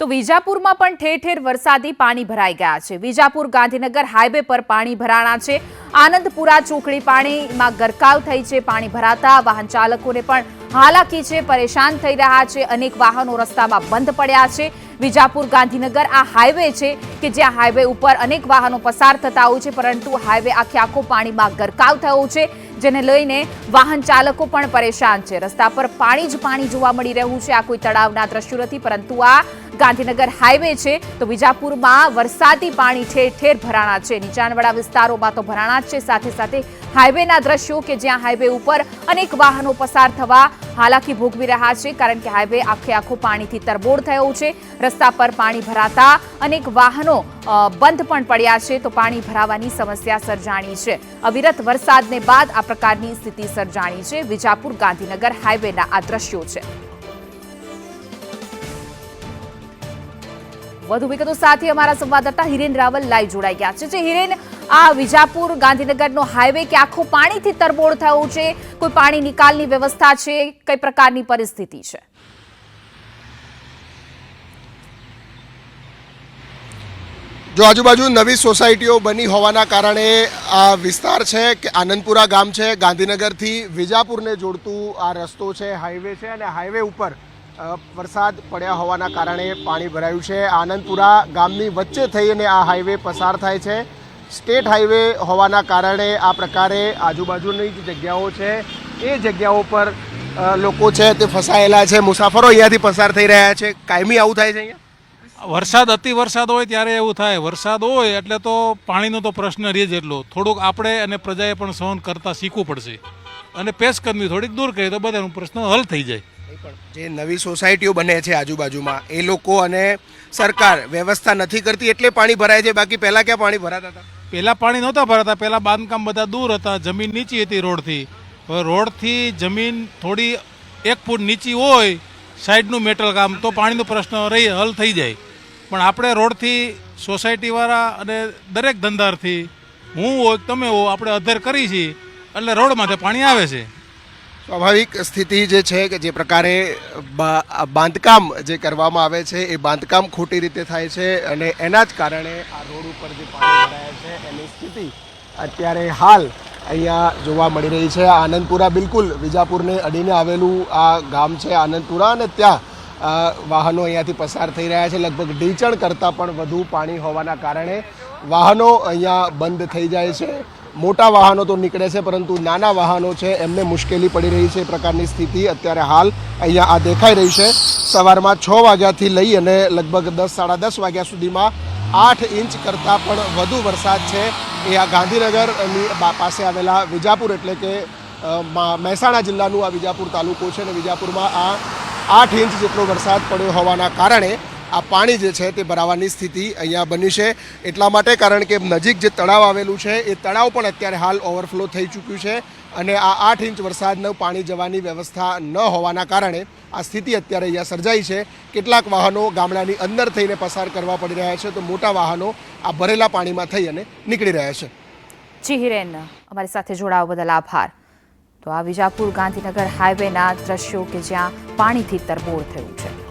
તો વિજાપુરમાં પણ ઠેર ઠેર વરસાદી પાણી ભરાઈ ગયા છે. વિજાપુર ગાંધીનગર હાઈવે પર પાણી ભરાણા છે. આનંદપુરા ચોકડી પાણીમાં ગરકાવ થઈ છે. પાણી ભરાતા વાહન ચાલકોને પણ હાલાકી છે. પરેશાન થઈ રહ્યા છે. અનેક વાહનો રસ્તામાં બંધ પડ્યા છે. વિજાપુર ગાંધીનગર આ હાઈવે છે કે જ્યાં હાઈવે ઉપર અનેક વાહનો પસાર થતા હોય છે. પરંતુ હાઈવે આખે આખો પાણીમાં ગરકાવ થયો છે. જેને લઈને વાહન ચાલકો પણ પરેશાન છે. રસ્તા પર પાણી જ પાણી જોવા મળી રહ્યું છે. આ કોઈ તળાવના દ્રશ્યો નથી, પરંતુ આ ગાંધીનગર હાઈવે છે. તો વિજાપુરમાં વરસાદી પાણી ઠેર ઠેર ભરાણા છે. નીચાણવાળા વિસ્તારોમાં તો ભરાણા જ છે. સાથે સાથે હાઈવેના દ્રશ્યો કે જ્યાં હાઈવે ઉપર અનેક વાહનો પસાર થવા હાલાકી ભોગવી રહ્યા છે કારણ કે હાઈવે આખે આખો પાણીથી તરબોળ થયો છે. રસ્તા પર પાણી ભરાતા અનેક વાહનો બંધ પણ પડ્યા છે તો પાણી ભરાવાની સમસ્યા સર્જાણી છે. અવિરત વરસાદને બાદ આ પ્રકારની સ્થિતિ સર્જાણી છે. વિજાપુર ગાંધીનગર હાઈવેના આ દ્રશ્યો છે. વધુ વિગતો સાથે અમારા સંવાદદાતા હિરેન રાવલ લાઈવ જોડાઈ ગયા છે. જે હિરેન આ વિજાપુર ગાંધીનગરનો હાઈવે કે આખો પાણીથી તરબોળ થયો છે? કોઈ પાણી નિકાલની વ્યવસ્થા છે? કઈ પ્રકારની પરિસ્થિતિ છે? જો આજુબાજુ નવી સોસાયટીઓ બની હોવાના કારણે આ વિસ્તાર છે કે આનંદપુરા ગામ છે, ગાંધીનગરથી વિજાપુરને જોડતું આ રસ્તો છે હાઈવે છે અને હાઈવે ઉપર વરસાદ પડ્યા હોવાના કારણે પાણી ભરાયું છે. આનંદપુરા ગામની વચ્ચે થઈને આ હાઈવે પસાર થાય છે. સ્ટેટ હાઈવે હોવાના કારણે આ પ્રકારે આજુબાજુની જે જગ્યાઓ છે. એ જગ્યાઓ પર લોકો છે તે ફસાયેલા છે. મુસાફરો અહીંયાથી પસાર થઈ રહ્યા છે. કાયમી આવું થાય છે અહીંયા? વરસાદ અતિ વરસાદ હોય ત્યારે એવું થાય. વરસાદ હોય એટલે તો પાણીનો તો પ્રશ્ન રહે જ એટલો. થોડુંક આપણે અને પ્રજાએ પણ સહન કરતા શીખવું પડશે. અને પેશકદમી થોડીક દૂર કરીએ તો બધાનો પ્રશ્ન હલ થઈ જાય. જે નવી સોસાયટીઓ બને છે આજુબાજુમાં એ લોકો અને સરકાર વ્યવસ્થા નથી કરતી. એટલે પાણી ભરાય છે. બાકી પહેલાં ક્યાં પાણી ભરાતા હતા? પહેલાં પાણી નહોતા ભરાતા, પહેલાં બાંધકામ બધા દૂર હતા, જમીન નીચી હતી રોડથી. હવે રોડથી જમીન થોડી એક ફૂટ નીચી હોય, સાઈડનું મેટલ કામ, તો પાણીનો પ્રશ્ન રહી, હલ થઈ જાય. પણ આપણે રોડથી, સોસાયટીવાળા અને દરેક ધંધારથી, હું હોય તમે હો આપણે અધર કરી છીએ, એટલે રોડમાંથી પાણી આવે છે. સ્વાભાવિક સ્થિતિ જે છે કે જે પ્રકારે બાંધકામ જે કરવામાં આવે છે, એ બાંધકામ ખોટી રીતે થાય છે અને એના જ કારણે આ રોડ ઉપર જે પાણી ભરાય છે, એની સ્થિતિ અત્યારે હાલ અહીંયા જોવા મળી રહી છે. આનંદપુરા બિલકુલ વિજાપુરને અડીને આવેલું આ ગામ છે આનંદપુરા અને ત્યાં વાહનો અહીંયાથી પસાર થઈ રહ્યા છે. લગભગ ઢીચણ કરતાં પણ વધુ પાણી હોવાના કારણે વાહનો અહીંયા બંધ થઈ જાય છે. મોટા વાહનો તો નીકળે છે, પરંતુ નાના વાહનો છે, એમને મુશ્કેલી પડી રહી છે એ પ્રકારની સ્થિતિ અત્યારે હાલ અહીંયા આ દેખાઈ રહી છે. સવારમાં છ વાગ્યાથી લઈ અને લગભગ દસ, સાડા દસ વાગ્યા સુધીમાં આઠ ઇંચ કરતાં પણ વધુ વરસાદ છે. એ આ ગાંધીનગરની પાસે આવેલા વિજાપુર એટલે કે મહેસાણા જિલ્લાનું આ વિજાપુર તાલુકો છે અને વિજાપુરમાં આ આઠ ઇંચ જેટલો વરસાદ પડ્યો હોવાના કારણે આ પાણી જે છે તે ભરાવાની સ્થિતિ અહીંયા બની છે. એટલા માટે કારણ કે નજીક જે તળાવ આવેલું છે, એ તળાવ પણ અત્યારે હાલ ઓવરફ્લો થઈ ચૂક્યું છે અને આ આઠ ઇંચ વરસાદનું પાણી જવાની વ્યવસ્થા ન હોવાના કારણે આ સ્થિતિ અત્યારે અહીંયા સર્જાઈ છે. કેટલાક વાહનો ગામડાની અંદર થઈને પસાર કરવા પડી રહ્યા છે તો મોટા વાહનો આ ભરેલા પાણીમાં થઈ અને નીકળી રહ્યા છે. જી હિરેન, અમારી સાથે જોડાવા બદલ આભાર. તો આ વિજાપુર ગાંધીનગર હાઈવેના દ્રશ્યો કે જ્યાં પાણીથી તરબોળ થયું છે.